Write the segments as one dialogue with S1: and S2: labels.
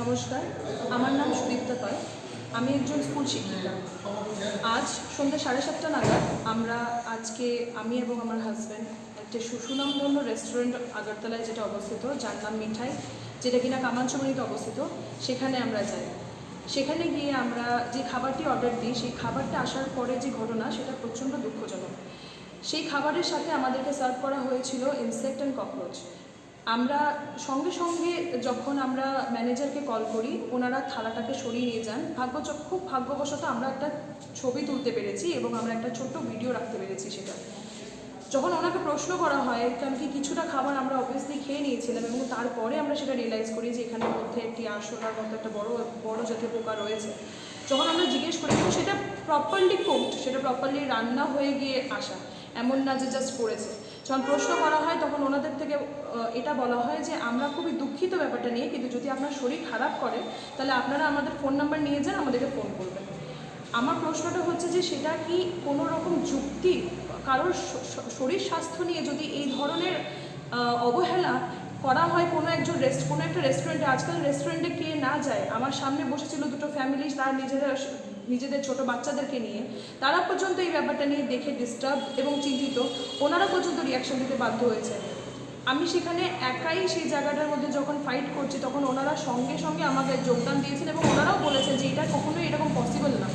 S1: নমস্কার, আমার নাম সুদীপ্তা পাল। আমি একজন স্কুল শিক্ষিকা। আজ সন্ধ্যে সাড়ে সাতটা নাগাদ আমরা আজকে আমি এবং আমার হাজব্যান্ড একটা সুনামধন্য রেস্টুরেন্ট আগরতলায় যেটা অবস্থিত, যার নাম মিঠাই, যেটা কিনা কামানচমনিতে অবস্থিত, সেখানে আমরা যাই। সেখানে গিয়ে আমরা যে খাবারটি অর্ডার দিই, সেই খাবারটা আসার পরে যে ঘটনা, সেটা প্রচণ্ড দুঃখজনক। সেই খাবারের সাথে আমাদেরকে সার্ভ করা হয়েছিল ইনসেক্ট অ্যান্ড ককরোচ আমরা সঙ্গে সঙ্গে যখন আমরা ম্যানেজারকে কল করি, ওনারা থালাটাকে সরিয়ে নিয়ে যান। ভাগ্য খুব ভাগ্যবশত আমরা একটা ছবি তুলতে পেরেছি এবং আমরা একটা ছোট্ট ভিডিও রাখতে পেরেছি সেটা। যখন ওনাকে প্রশ্ন করা হয় কারণ কি কিছুটা খাবার আমরা অবভিয়াসলি খেয়ে নিয়েছিলাম এবং তারপরে আমরা সেটা রিয়েলাইজ করি যে এখানের মধ্যে একটি আরশোলার মতো একটা বড় বড় জাতীয় পোকা রয়েছে? যখন আমরা জিজ্ঞেস করি সেটা প্রপারলি কুকড সেটা প্রপারলি রান্না হয়ে গিয়ে আসা, এমন না যে জাস্ট পড়েছে। যখন প্রশ্ন করা হয়, তখন ওনাদের থেকে এটা বলা হয় যে, আমরা খুবই দুঃখিত ব্যাপারটা নিয়ে, কিন্তু যদি আপনার শরীর খারাপ করে, তাহলে আপনারা আমাদের ফোন নাম্বার নিয়ে যান, আমাদেরকে ফোন করবেন। আমার প্রশ্নটা হচ্ছে যে, সেটা কি কোনো রকম যুক্তি, কারোর শরীর স্বাস্থ্য নিয়ে যদি এই ধরনের অবহেলা করা হয় কোনো একজন রেস্ট কোনো একটা রেস্টুরেন্টে আজকাল রেস্টুরেন্টে কে না যায়, আমার সামনে বসেছিল দুটো ফ্যামিলি তারা নিজেরা নিজেদের ছোট বাচ্চাদেরকে নিয়ে। তারা পর্যন্ত এই ব্যাপারটা নিয়ে দেখে ডিস্টার্ব এবং চিন্তিত। ওনারা পর্যন্ত রিয়াকশন দিতে বাধ্য হয়েছে। আমি সেখানে একাই সেই জায়গাটার মধ্যে যখন ফাইট করছি, তখন ওনারা সঙ্গে সঙ্গে আমাকে যোগদান দিয়েছেন এবং ওনারাও বলেছেন যে এটা কখনোই এরকম পসিবল না।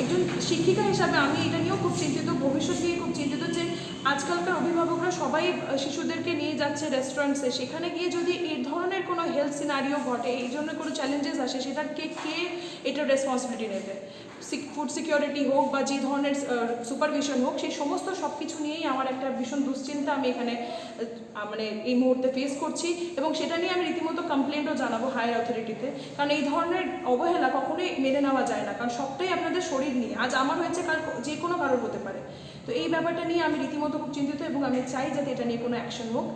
S1: একজন শিক্ষিকা হিসাবে আমি এটা নিয়েও খুব চিন্তিত, ভবিষ্যৎ নিয়ে খুব চিন্তিত যে আজকালকার অভিভাবকরা সবাই শিশুদেরকে নিয়ে যাচ্ছে রেস্টুরেন্টসে সেখানে গিয়ে যদি এই ধরনের কোনো হেলথ সিনারিও ঘটে এই জন্য কোনো চ্যালেঞ্জেস আসে সেটাকে কে এটার রেসপন্সিবিলিটি নেবে? ফুড সিকিউরিটি হোক বা যে ধরনের সুপারভিশন হোক সেই সমস্ত সব কিছু নিয়েই আমার একটা ভীষণ দুশ্চিন্তা আমি এখানে মানে এই মুহূর্তে ফেস করছি এবং সেটা নিয়ে আমি রীতিমতো কমপ্লেন্টও জানাব হায়ার অথরিটিতে কারণ এই ধরনের অবহেলা কখনোই মেনে নেওয়া যায় না, কারণ সবটাই আপনাদের শরীর নিয়ে। আজ আমার হয়েছে, কাল যে কোনো কারোর হতে পারে। তো এই ব্যাপারটা নিয়ে আমি রীতিমতো খুব চিন্তিত এবং আমি চাই যাতে এটা নিয়ে কোনো অ্যাকশন হোক।